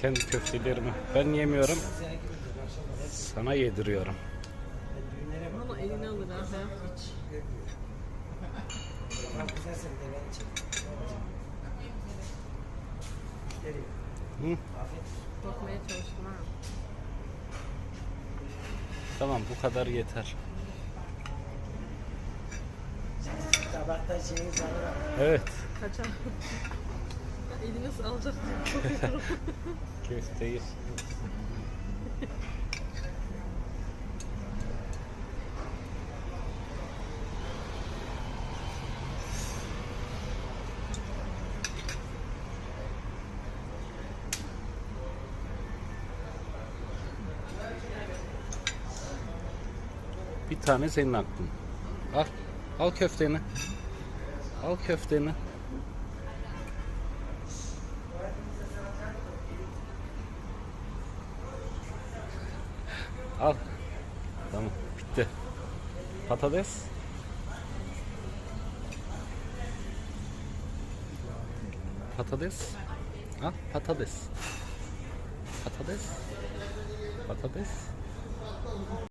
kendi köftelerimi. Ben yemiyorum. Sana yediriyorum. Ama elini alır ha. Hiç. Hı? Bakmaya çalıştım ha. Tamam bu kadar yeter. Evet. Kaçar. Eli nasıl alacak diye korkuyorum. Köfteyi. Bir tane senin aklın. Al. Al köfteni. Al köfteni. あダメピッです。パタです。あパタです。パタです。パタです。